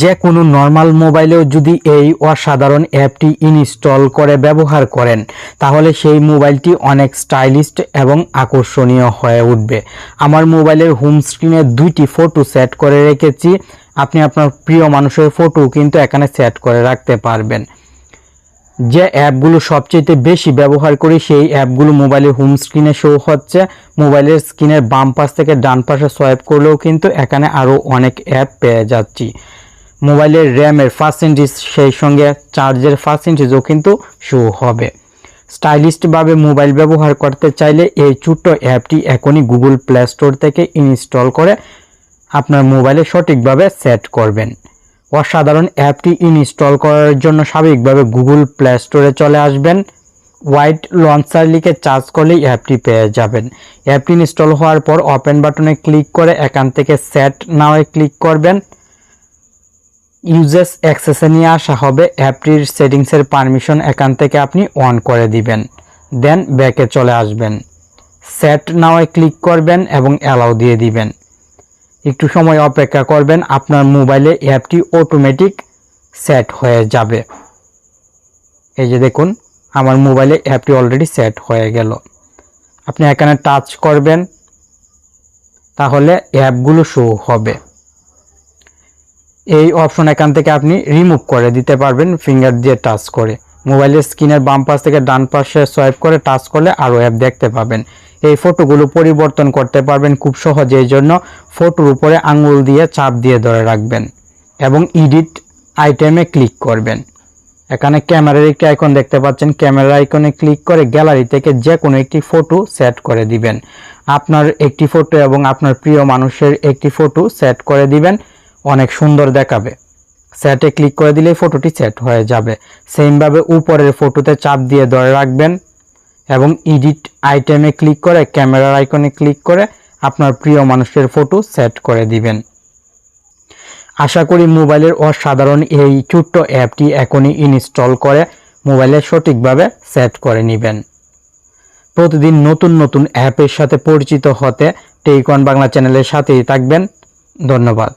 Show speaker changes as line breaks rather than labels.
যে কোনো নর্মাল মোবাইলেও যদি এই অসাধারণ অ্যাপটি ইনস্টল করে ব্যবহার করেন, তাহলে সেই মোবাইলটি অনেক স্টাইলিস্ট এবং আকর্ষণীয় হয়ে উঠবে। আমার মোবাইলের হোম স্ক্রিনে দুইটি ফটো সেট করে রেখেছি। আপনি আপনার প্রিয় মানুষের ফটো কিন্তু এখানে সেট করে রাখতে পারবেন। যে অ্যাপগুলো সবচেয়ে বেশি ব্যবহার করি, সেই অ্যাপগুলো মোবাইলের হোম স্ক্রিনে শো হচ্ছে। মোবাইলের স্ক্রিনের বাম পাশ থেকে ডান পাশে সোয়াইপ করলেও কিন্তু এখানে আরও অনেক অ্যাপ পেয়ে যাচ্ছি। মোবাইলের র্যামের পার্সেন্টেজ সেই সঙ্গে চার্জের পার্সেন্টেজও কিন্তু শো হবে। স্টাইলিস্টভাবে মোবাইল ব্যবহার করতে চাইলে এই ছোট্ট অ্যাপটি এখনই গুগল প্লে স্টোর থেকে ইনস্টল করে আপনার মোবাইলে সঠিকভাবে সেট করবেন। অসাধারণ অ্যাপটি ইনস্টল করার জন্য স্বাভাবিকভাবে গুগল প্লে স্টোরে চলে আসবেন। হোয়াইট লঞ্চার লিখে চার্জ করলেই অ্যাপটি পেয়ে যাবেন। অ্যাপটি ইনস্টল হওয়ার পর ওপেন বাটনে ক্লিক করে এখান থেকে সেট নাওয়ে ক্লিক করবেন। ইউজেস অ্যাক্সেসে নিয়ে আসা হবে। অ্যাপটির সেটিংসের পারমিশন এখান থেকে আপনি অন করে দিবেন। দেন ব্যাকে চলে আসবেন। সেট নাওয়ে ক্লিক করবেন এবং অ্যালাউ দিয়ে দিবেন। একটু সময় অপেক্ষা করবেন, আপনার মোবাইলে অ্যাপটি অটোমেটিক সেট হয়ে যাবে। এই যে দেখুন, আমার মোবাইলে অ্যাপটি অলরেডি সেট হয়ে গেল। আপনি এখানে টাচ করবেন, তাহলে অ্যাপগুলো শো হবে। এই অপশন এখান থেকে আপনি রিমুভ করে দিতে পারবেন ফিঙ্গার দিয়ে টাচ করে। মোবাইলের স্ক্রিনের বাম পাশ থেকে ডান পাশে সোয়াইপ করে টাচ করলে আরও অ্যাপ দেখতে পাবেন। এই ফটোগুলো পরিবর্তন করতে পারবেন খুব সহজে, এই জন্য ফটোর উপরে আঙুল দিয়ে চাপ দিয়ে ধরে রাখবেন এবং ইডিট আইটেমে ক্লিক করবেন। এখানে ক্যামেরার একটি আইকন দেখতে পাচ্ছেন। ক্যামেরা আইকনে ক্লিক করে গ্যালারি থেকে যে কোনো একটি ফটো সেট করে দিবেন। আপনার একটি ফটো এবং আপনার প্রিয় মানুষের একটি ফটো সেট করে দিবেন। অনেক সুন্দর দেখাবে। সেটে ক্লিক করে দিলেই ফটোটি সেট হয়ে যাবে। সেমভাবে উপরের ফটোতে চাপ দিয়ে ধরে রাখবেন এবং এডিট আইটেমে ক্লিক করে ক্যামেরার আইকনে ক্লিক করে আপনার প্রিয় মানুষের ফটো সেট করে দিবেন। আশা করি মোবাইলের অসাধারণ এই ছোট্ট অ্যাপটি এখনই ইনস্টল করে মোবাইলে সঠিকভাবে সেট করে নেবেন। প্রতিদিন নতুন নতুন অ্যাপের সাথে পরিচিত হতে টেইকন বাংলা চ্যানেলের সাথেই থাকবেন। ধন্যবাদ।